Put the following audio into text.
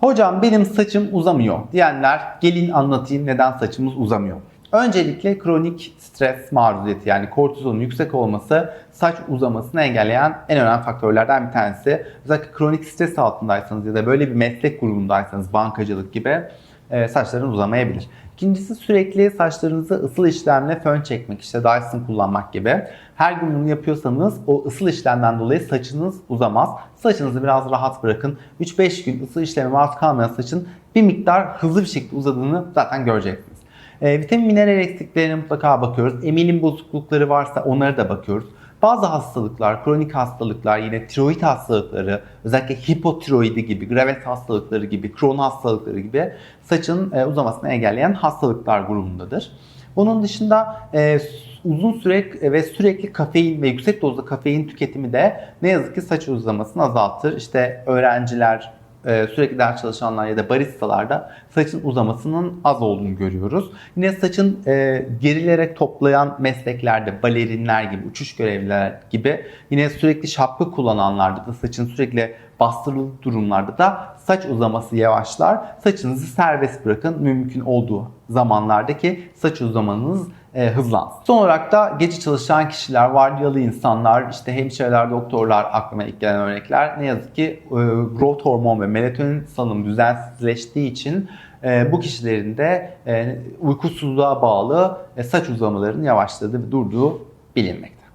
Hocam benim saçım uzamıyor diyenler gelin anlatayım neden saçımız uzamıyor. Öncelikle kronik stres maruziyeti yani kortizolun yüksek olması saç uzamasını engelleyen en önemli faktörlerden bir tanesi. Özellikle kronik stres altındaysanız ya da böyle bir meslek grubundaysanız bankacılık gibi saçların uzamayabilir. İkincisi sürekli saçlarınızı ısıl işlemle fön çekmek, işte Dyson kullanmak gibi. Her gün bunu yapıyorsanız o ısıl işlemden dolayı saçınız uzamaz. Saçınızı biraz rahat bırakın. 3-5 gün ısıl işleme maruz kalmayan saçın bir miktar hızlı bir şekilde uzadığını zaten göreceksiniz. E, vitamin mineral eksiklerine mutlaka bakıyoruz. Emilim bozuklukları varsa onlara da bakıyoruz. Bazı hastalıklar, kronik hastalıklar, yine tiroid hastalıkları, özellikle hipotiroidi gibi, Graves hastalıkları gibi, Crohn hastalıkları gibi saçın e, uzamasını engelleyen hastalıklar grubundadır. Bunun dışında e, uzun süre ve sürekli kafein ve yüksek dozda kafein tüketimi de ne yazık ki saç uzamasını azaltır. İşte öğrenciler, e, sürekli ders çalışanlar ya da baristalarda saçın uzamasının az olduğunu görüyoruz. Yine saçın e, gerilerek toplayan mesleklerde balerinler gibi, uçuş görevliler gibi yine sürekli şapka kullananlarda da saçın sürekli bastırılı durumlarda da saç uzaması yavaşlar. Saçınızı serbest bırakın mümkün olduğu zamanlardaki saç uzamanız e, hızlansın. Son olarak da gece çalışan kişiler, vardiyalı insanlar, işte hemşireler, doktorlar aklıma ilk gelen örnekler. Ne yazık ki e, growth hormon ve melatonin salınımı düzensizleştiği için e, bu kişilerin de e, uykusuzluğa bağlı e, saç uzamalarının yavaşladığı ve durduğu bilinmekte.